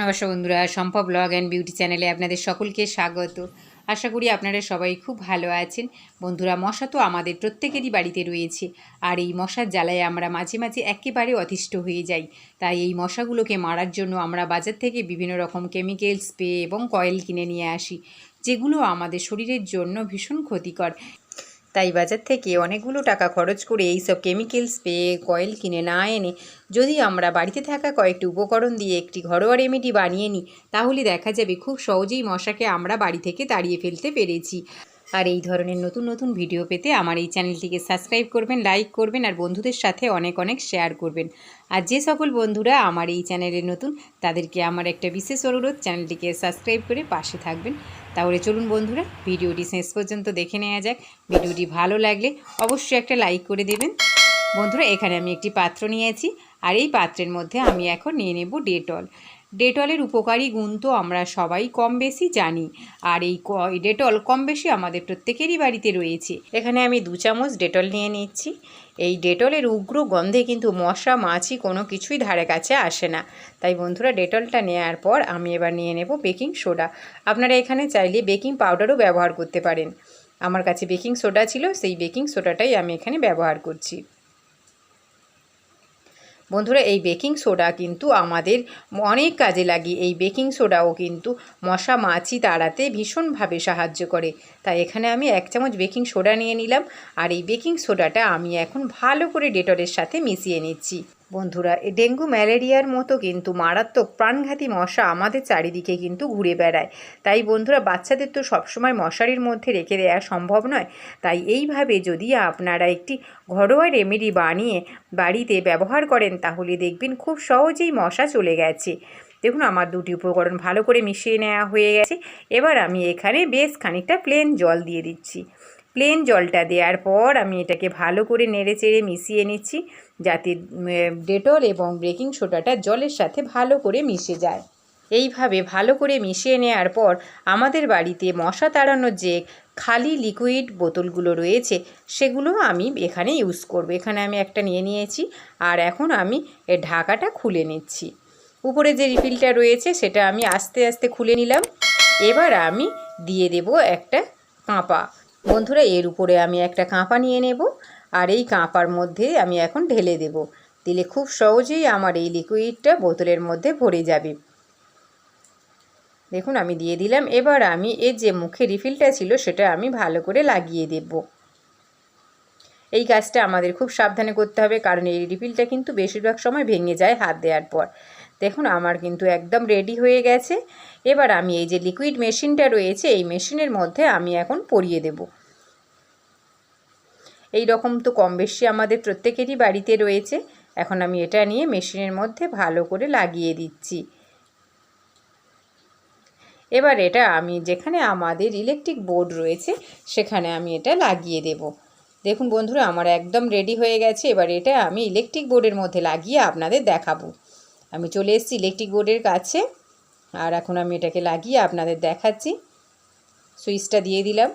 নমস্কার বন্ধুরা, সম্ভব ব্লগ অ্যান্ড বিউটি চ্যানেলে আপনাদের সকলকে স্বাগত। আশা করি আপনারা সবাই খুব ভালো আছেন। বন্ধুরা, মশা তো আমাদের প্রত্যেকেরই বাড়িতে রয়েছে। আর এই মশার জ্বালায় আমরা মাঝে মাঝে একেবারে অতিষ্ঠ হয়ে যাই। তাই এই মশাগুলোকে মারার জন্য আমরা বাজার থেকে বিভিন্ন রকম কেমিক্যাল স্প্রে এবং কয়েল কিনে নিয়ে আসি, যেগুলো আমাদের শরীরের জন্য ভীষণ ক্ষতিকর। তাই বাজার থেকে অনেকগুলো টাকা খরচ করে এইসব সব পেয়ে কয়েল কিনে না এনে যদি আমরা বাড়িতে থাকা কয়েকটি উপকরণ দিয়ে একটি ঘরোয়া রেমেডি বানিয়ে নিই, তাহলে দেখা যাবে খুব সহজেই মশাকে আমরা বাড়ি থেকে তাড়িয়ে ফেলতে পেরেছি। আর এই ধরনের নতুন নতুন ভিডিও পেতে আমার এই চ্যানেলটিকে সাবস্ক্রাইব করবেন লাইক করবেন আর বন্ধুদের সাথে অনেক অনেক শেয়ার করবেন। আর যে সকল বন্ধুরা আমার এই চ্যানেলে নতুন, তাদেরকে আমার একটা বিশেষ অনুরোধ, চ্যানেলটিকে সাবস্ক্রাইব করে পাশে থাকবেন। তাহলে চলুন বন্ধুরা ভিডিওটি শেষ পর্যন্ত দেখে নেওয়া যাক। ভিডিওটি ভালো লাগলে অবশ্যই একটা লাইক করে দেবেন। বন্ধুরা, এখানে আমি একটি পাত্র নিয়েছি। আর এই পাত্রের মধ্যে আমি এখন নিয়ে নেব ডেটল ডেটলের উপকারী গুণ তো আমরা সবাই কম বেশি জানি। আর এই ডেটল কম বেশি আমাদের প্রত্যেকেরই বাড়িতে রয়েছে। এখানে আমি দু চামচ ডেটল নিয়ে নিচ্ছি। এই ডেটলের উগ্র গন্ধে কিন্তু মশা, মাছি কোনো কিছুই ধারে কাছে আসে না। তাই বন্ধুরা, ডেটলটা নেওয়ার পর আমি এবার নিয়ে নেব বেকিং সোডা। আপনারা এখানে চাইলে বেকিং পাউডারও ব্যবহার করতে পারেন। আমার কাছে বেকিং সোডা ছিল, সেই বেকিং সোডাটাই আমি এখানে ব্যবহার করছি। বন্ধুরা, এই বেকিং সোডা কিন্তু আমাদের অনেক কাজে লাগে। এই বেকিং সোডাও কিন্তু মশা মাছি তাড়াতে ভীষণভাবে সাহায্য করে। তাই এখানে আমি এক চামচ বেকিং সোডা নিয়ে নিলাম। আর এই বেকিং সোডাটা আমি এখন ভালো করে ডেটলের সাথে মিশিয়ে নিচ্ছি। বন্ধুরা, এই ডেঙ্গু ম্যালেরিয়ার মতো কিন্তু মারাত্মক প্রাণঘাতী মশা আমাদের চারিদিকে কিন্তু ঘুরে বেড়ায়। তাই বন্ধুরা, বাচ্চাদের তো সবসময় মশারির মধ্যে রেখে দেওয়া সম্ভব নয়। তাই এইভাবে যদি আপনারা একটি ঘরোয়া রেমেডি বানিয়ে বাড়িতে ব্যবহার করেন, তাহলে দেখবেন খুব সহজেই মশা চলে গেছে। দেখুন, আমার দুটি উপকরণ ভালো করে মিশিয়ে নেওয়া হয়ে গেছে। এবার আমি এখানে বেশ খানিকটা প্লেন জল দিয়ে দিচ্ছি। প্লেন জলটা দেওয়ার পর আমি এটাকে ভালো করে নেড়ে চেড়ে মিশিয়ে নিচ্ছি যাতে ডেটল এবং বেকিং সোডাটা জলের সাথে ভালো করে মিশে যায়। এইভাবে ভালো করে মিশিয়ে নেওয়ার পর আমাদের বাড়িতে মশা তাড়ানোর যে খালি লিকুইড বোতলগুলো রয়েছে, সেগুলো আমি এখানে ইউজ করব। এখানে আমি একটা নিয়ে নিয়েছি আর এখন আমি এর ঢাকাটা খুলে নিচ্ছি। উপরে যে রিফিলটা রয়েছে সেটা আমি আস্তে আস্তে খুলে নিলাম। এবার আমি দিয়ে দেব একটা কাঁপা। বন্ধুরা, এর উপরে আমি একটা কাঁপা নিয়ে নেব আর এই কাঁপার মধ্যে আমি এখন ঢেলে দেব। দিলে খুব সহজেই আমার এই লিকুইডটা বোতলের মধ্যে ভরে যাবে। দেখুন, আমি দিয়ে দিলাম। এবার আমি এর যে মুখে রিফিলটা ছিল, সেটা আমি ভালো করে লাগিয়ে দেব। এই কাজটা আমাদের খুব সাবধানে করতে হবে, কারণ এই রিফিলটা কিন্তু বেশিরভাগ সময় ভেঙে যায় হাত দেওয়ার পর। দেখুন, আমার কিন্তু একদম রেডি হয়ে গেছে। এবার আমি এই যে লিকুইড মেশিনটা রয়েছে, এই মেশিনের মধ্যে আমি এখন পরিয়ে দেব। এই রকম তো কম বেশি আমাদের প্রত্যেকেরই বাড়িতে রয়েছে। এখন আমি এটা নিয়ে মেশিনের মধ্যে ভালো করে লাগিয়ে দিচ্ছি। এবার এটা আমি যেখানে আমাদের ইলেকট্রিক বোর্ড রয়েছে, সেখানে আমি এটা লাগিয়ে দেব। দেখুন বন্ধুরা, আমার একদম রেডি হয়ে গেছে। এবার এটা আমি ইলেকট্রিক বোর্ডের মধ্যে লাগিয়ে আপনাদের দেখাবো। আমি চলে এসেছি ইলেকট্রিক বোর্ডের কাছে। আর এখন আমি এটাকে লাগিয়ে আপনাদের দেখাচ্ছি। সুইচটা দিয়ে দিলাম।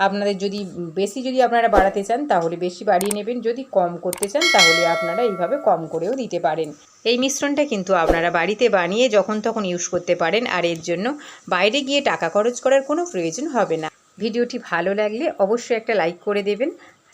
আপনাদের যদি বেশি যদি আপনারা বাড়াতে চান, তাহলে বেশি বাড়িয়ে নেবেন। যদি কম করতে চান, তাহলে আপনারা এইভাবে কম করেও দিতে পারেন। এই মিশ্রণটা কিন্তু আপনারা বাড়িতে বানিয়ে যখন তখন ইউজ করতে পারেন। আর এর জন্য বাইরে গিয়ে টাকা খরচ করার কোনো প্রয়োজন হবে না। ভিডিওটি ভালো লাগলে অবশ্যই একটা লাইক করে দেবেন।